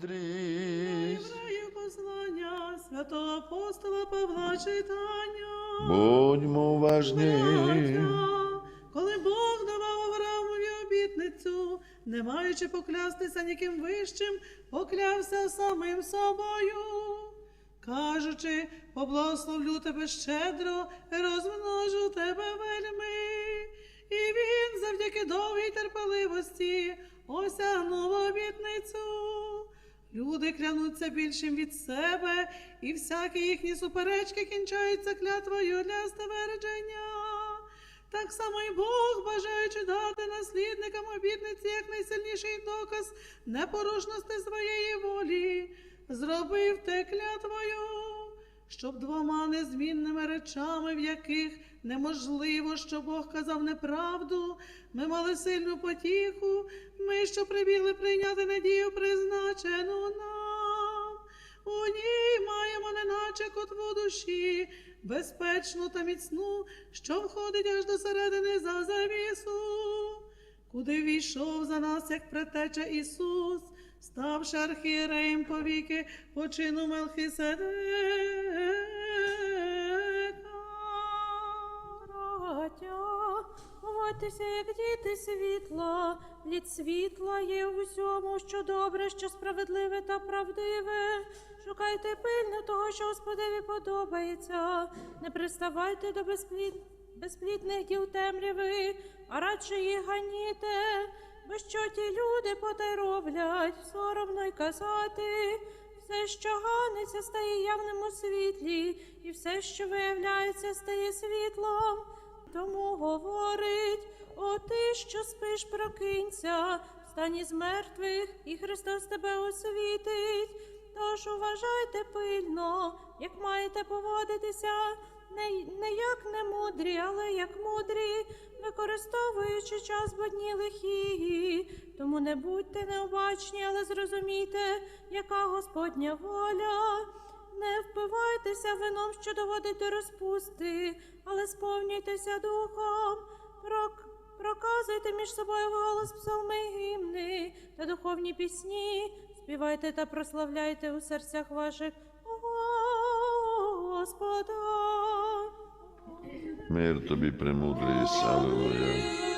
премудрість. Євреїв послання святого апостола Павла читання. Будьмо уважні. Коли Бог давав Авраамові обітницю, не маючи поклястися ніким вищим, поклявся самим собою, кажучи, поблагословлю тебе щедро, розмножу тебе вельми. І він завдяки довгій терпеливості осягнув обітницю. Люди клянуться більшим від себе, і всякі їхні суперечки кінчаються клятвою для ствердження. Так само і Бог, бажаючи дати наслідникам обітниці як найсильніший доказ непорушності своєї волі, зробив те клятвою, щоб двома незмінними речами, в яких неможливо, що Бог казав неправду, ми мали сильну потіху, ми, що прибігли прийняти надію, призначену нам. У ній маємо неначе котву душі, безпечну та міцну, що входить аж до середини за завісу, куди війшов за нас, як предтеча Ісус, ставши архієреєм повіки по чину Мелхиседека. Ховайтеся, як діти світла, плід світла є в усьому, що добре, що справедливе та правдиве. Шукайте пильно того, що Господеві подобається. Не приставайте до безплід... безплідних діл темряви, а радше їх ганіте. Бо що ті люди потай роблять, соромно й казати. Все, що ганиться, стає явним у світлі, і все, що виявляється, стає світлом. Тому говорить, о ти, що спиш, прокинься, встань із мертвих, і Христос тебе освітить. Тож уважайте пильно, як маєте поводитися, не, не як не мудрі, але як мудрі, використовуючи час бо дні лихі. Тому не будьте необачні, але зрозумійте, яка Господня воля. Не впивайтеся вином, що доводить до розпусти, але сповнюйтеся духом. Прок... Проказуйте між собою голос псалми гімни та духовні пісні. Співайте та прославляйте у серцях ваших Господа. Мир тобі, премудрий, Аллилуйя.